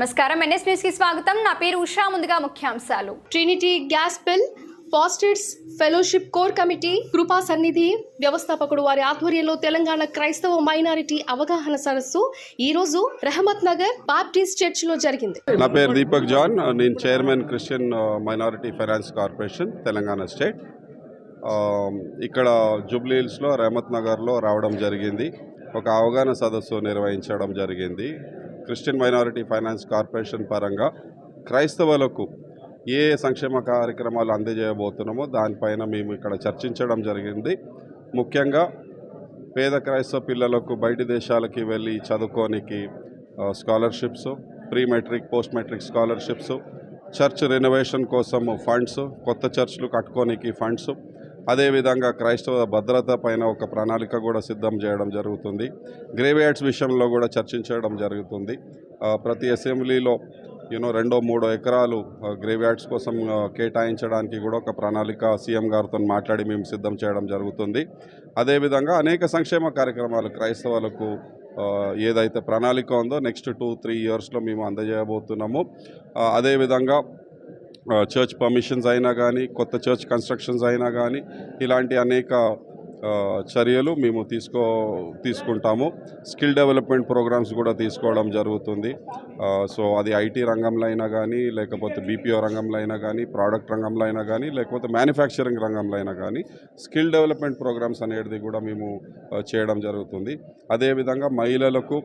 నమస్కారం. ఎన్ఎస్ న్యూస్కి స్వాగతం. నా పేరు ఉషా. ముందుగా ముఖ్యాంశాలు. ట్రినిటీ గ్యాస్ పిల్ ఫాస్టెట్స్ fellowship core committee Kripa Sannidhi వ్యవస్థాపకుడు వారి ఆధ్వర్యంలో తెలంగాణ క్రైస్తవ మైనారిటీ అవగాహన సదస్సు ఈ రోజు రహమత్ నగర్ బాప్టిస్ట్ చర్చ్లో జరిగింది. నా పేరు దీపక్ జాన్. నేను chairman Christian minority finance corporation Telangana state. ఇక్కడ జూబ్లీ హిల్స్లో రహమత్ నగర్లో రావడం జరిగింది. ఒక అవగాహన సదస్సు నిర్వహించడం జరిగింది. క్రిస్టియన్ మైనారిటీ ఫైనాన్స్ కార్పొరేషన్ పరంగా క్రైస్తవులకు ఏ సంక్షేమ కార్యక్రమాలు అందజేయబోతున్నామో దానిపైన మేము ఇక్కడ చర్చించడం జరిగింది. ముఖ్యంగా పేద క్రైస్తవ పిల్లలకు బయటి దేశాలకి వెళ్ళి చదువుకోనికి scholarships pre matric post matric scholarships church renovation కోసం ఫండ్స్ కొత్త చర్చ్లు కట్టుకోనికి ఫండ్స్ అదేవిధంగా క్రైస్తవ భద్రత పైన ఒక ప్రణాళిక కూడా సిద్ధం చేయడం జరుగుతుంది. గ్రేవియార్డ్స్ విషయంలో కూడా చర్చించడం జరుగుతుంది. ప్రతి అసెంబ్లీలో యూనో రెండో మూడో ఎకరాలు గ్రేవ్యార్డ్స్ కోసం కేటాయించడానికి కూడా ఒక ప్రణాళిక సీఎం గారితో మాట్లాడి మేము సిద్ధం చేయడం జరుగుతుంది. అదేవిధంగా అనేక సంక్షేమ కార్యక్రమాలు క్రైస్తవులకు ఏదైతే ప్రణాళిక ఉందో నెక్స్ట్ టూ త్రీ ఇయర్స్లో మేము అందజేయబోతున్నాము. అదేవిధంగా చర్చ్ పర్మిషన్స్ అయినా కానీ కొత్త చర్చ్ కన్స్ట్రక్షన్స్ అయినా కానీ ఇలాంటి అనేక చర్యలు మేము తీసుకో తీసుకుంటాము. స్కిల్ డెవలప్మెంట్ ప్రోగ్రామ్స్ కూడా తీసుకోవడం జరుగుతుంది. సో అది ఐటీ రంగంలో అయినా కానీ లేకపోతే బీపీఓ రంగంలో అయినా కానీ ప్రోడక్ట్ రంగంలో అయినా కానీ లేకపోతే మ్యానుఫ్యాక్చరింగ్ రంగంలో అయినా కానీ స్కిల్ డెవలప్మెంట్ ప్రోగ్రామ్స్ అనేది కూడా మేము చేయడం జరుగుతుంది. అదేవిధంగా మహిళలకు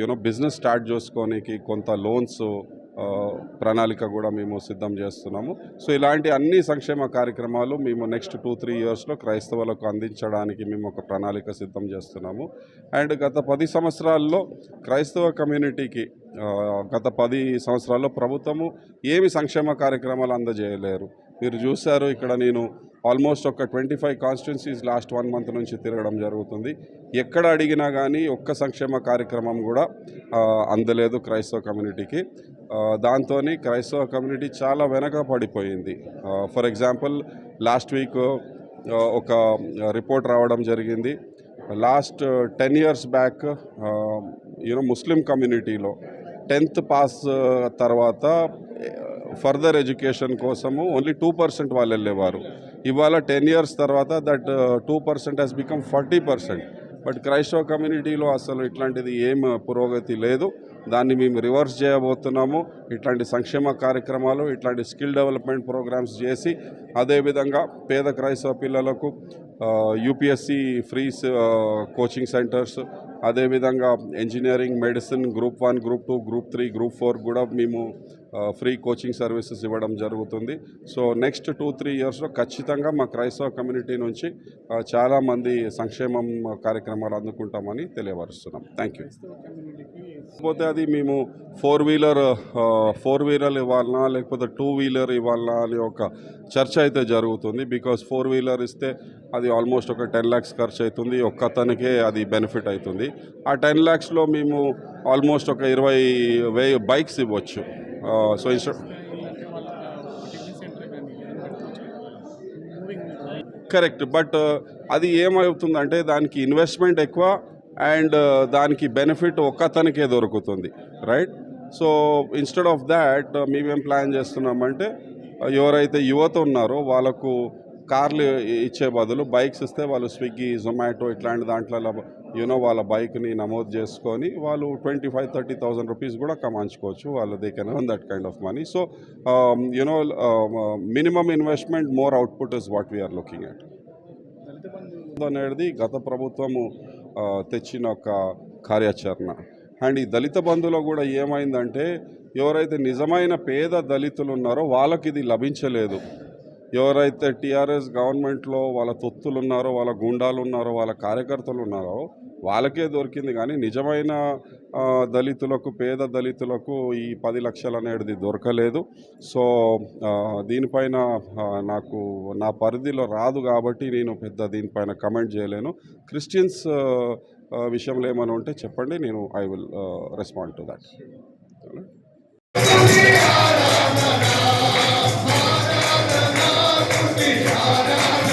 యూనో బిజినెస్ స్టార్ట్ చేసుకోనికి కొంత లోన్స్ ప్రణాళిక కూడా మేము సిద్ధం చేస్తున్నాము. సో ఇలాంటి అన్ని సంక్షేమ కార్యక్రమాలు మేము నెక్స్ట్ టూ త్రీ ఇయర్స్లో క్రైస్తవులకు అందించడానికి మేము ఒక ప్రణాళిక సిద్ధం చేస్తున్నాము. అండ్ గత పది సంవత్సరాల్లో క్రైస్తవ కమ్యూనిటీకి గత పది సంవత్సరాల్లో ప్రభుత్వము ఏమి సంక్షేమ కార్యక్రమాలు అందజేయలేరు. మీరు చూశారు ఇక్కడ నేను ఆల్మోస్ట్ ఒక twenty five constituencies last one month నుంచి తిరగడం జరుగుతుంది. ఎక్కడ అడిగినా కానీ ఒక్క సంక్షేమ కార్యక్రమం కూడా అందలేదు క్రైస్తవ కమ్యూనిటీకి. దాంతో క్రైస్తవ కమ్యూనిటీ చాలా వెనక పడిపోయింది. ఫర్ ఎగ్జాంపుల్ లాస్ట్ వీక్ ఒక రిపోర్ట్ రావడం జరిగింది. Last ten years back you know Muslim కమ్యూనిటీలో టెన్త్ పాస్ తర్వాత ఫర్దర్ ఎడ్యుకేషన్ కోసము ఓన్లీ టూ పర్సెంట్ వాళ్ళు వెళ్ళేవారు. ఇవాళ టెన్ ఇయర్స్ తర్వాత that two percent has become forty percent but క్రైస్తవ కమ్యూనిటీలో అసలు ఇట్లాంటిది ఏం పురోగతి లేదు. దాన్ని మేము రివర్స్ చేయబోతున్నాము. ఇట్లాంటి సంక్షేమ కార్యక్రమాలు ఇట్లాంటి స్కిల్ డెవలప్మెంట్ ప్రోగ్రామ్స్ చేసి అదేవిధంగా పేద క్రైస్తవ పిల్లలకు యూపీఎస్సి ఫ్రీస్ కోచింగ్ సెంటర్స్ అదేవిధంగా engineering medicine group one group two group three group four కూడా మేము ఫ్రీ కోచింగ్ సర్వీసెస్ ఇవ్వడం జరుగుతుంది. సో నెక్స్ట్ టూ త్రీ ఇయర్స్లో ఖచ్చితంగా మా క్రైస్తవ కమ్యూనిటీ నుంచి uh, చాలామంది సంక్షేమం కార్యక్రమాలు అందుకుంటామని తెలియపరుస్తున్నాం. థ్యాంక్ యూ లేకపోతే అది మేము ఫోర్ వీలర్ ఫోర్ వీలర్ ఇవ్వాలనా లేకపోతే టూ వీలర్ ఇవ్వాలనా అని ఒక చర్చ అయితే జరుగుతుంది. బికాస్ ఫోర్ వీలర్ ఇస్తే అది ఆల్మోస్ట్ ఒక టెన్ ల్యాక్స్ ఖర్చు అవుతుంది ఒక్కతనికే అది బెనిఫిట్ అవుతుంది ఆ టెన్ ల్యాక్స్లో మేము ఆల్మోస్ట్ ఒక ఇరవై వే బైక్స్ ఇవ్వచ్చు. సో ఇన్స్టె కరెక్ట్ బట్ అది ఏమవుతుందంటే దానికి ఇన్వెస్ట్మెంట్ ఎక్కువ అండ్ దానికి బెనిఫిట్ ఒక్కతనికే దొరుకుతుంది right so instead of that మేమేం ప్లాన్ చేస్తున్నామంటే ఎవరైతే యువత ఉన్నారో వాళ్ళకు కార్లు ఇచ్చే బదులు బైక్స్ ఇస్తే వాళ్ళు స్విగ్గీ జొమాటో ఇట్లాంటి దాంట్లో యూనో వాళ్ళ బైక్ని నమోదు చేసుకొని వాళ్ళు twenty five thirty thousand rupees కూడా కమాంచుకోవచ్చు వాళ్ళు they can that kind of money so you know minimum investment more output is what we are looking at అనేది గత ప్రభుత్వము తెచ్చిన ఒక కార్యాచరణ. అండ్ ఈ దళిత బంధులో కూడా ఏమైందంటే ఎవరైతే నిజమైన పేద దళితులు ఉన్నారో వాళ్ళకి ఇది లభించలేదు. ఎవరైతే టీఆర్ఎస్ గవర్నమెంట్లో వాళ్ళ తొత్తులు ఉన్నారో వాళ్ళ గుండాలు ఉన్నారో వాళ్ళ కార్యకర్తలు ఉన్నారో వాళ్ళకే దొరికింది. కానీ నిజమైన దళితులకు పేద దళితులకు ఈ పది లక్షలు అనేది దొరకలేదు. సో దీనిపైన నాకు నా పరిధిలో రాదు కాబట్టి నేను పెద్ద దీనిపైన కమెంట్ చేయలేను. క్రిస్టియన్స్ విషయంలో ఏమైనా ఉంటే చెప్పండి. నేను I will respond to that. Start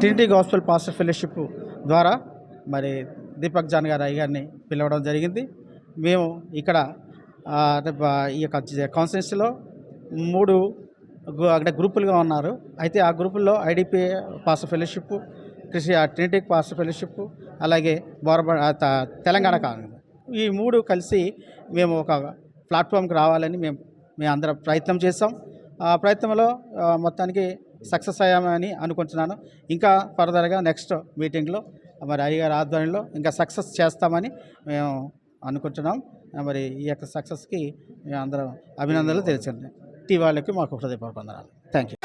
Trinity Gospel Pastor Fellowship ద్వారా మరి దీపక్ జాన్ గారు అయ్యగారిని పిలవడం జరిగింది. మేము ఇక్కడ ఈ యొక్క కాన్స్టిట్యూన్సీలో మూడు అంటే గ్రూపులుగా ఉన్నారు. అయితే ఆ గ్రూపుల్లో ఐడిపి పాస్టర్ ఫెలోషిప్ కృషి ట్రినిటీ పాస్టర్ ఫెలోషిప్ అలాగే బోరబ తెలంగాణ కాంగ్రెస్ ఈ మూడు కలిసి మేము ఒక ప్లాట్ఫామ్కి రావాలని మేము మేము అందరం ప్రయత్నం చేస్తాం ఆ ప్రయత్నంలో మొత్తానికి సక్సెస్ అయ్యామని అనుకుంటున్నాను. ఇంకా ఫర్దర్గా నెక్స్ట్ మీటింగ్లో మరి అయ్యగారి ఆధ్వర్యంలో ఇంకా సక్సెస్ చేస్తామని మేము అనుకుంటున్నాం. మరి ఈ యొక్క సక్సెస్కి మేము అందరం అభినందనలు తెలిసింది. టీ వాళ్ళకి మాకు హృదయపూర్వక వందనాలు థ్యాంక్ యూ.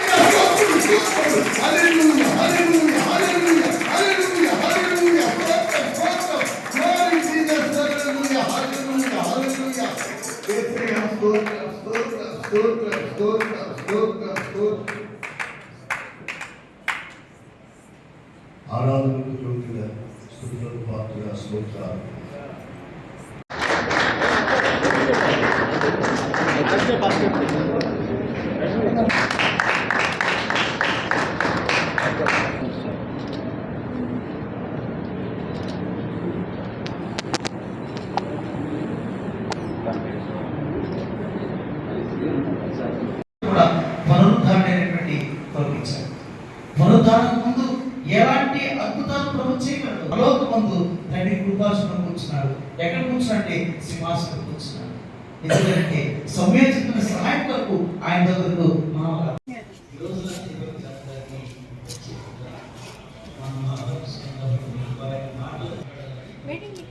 కృపాసనం కూర్చున్నాడు ఎక్కడ కూర్చున్నాడంటే సింహాసనం కూర్చున్నాడు ఎందుకంటే సమయోచిత సహాయం కొరకు ఆయన దగ్గరకు మనం మీటింగ్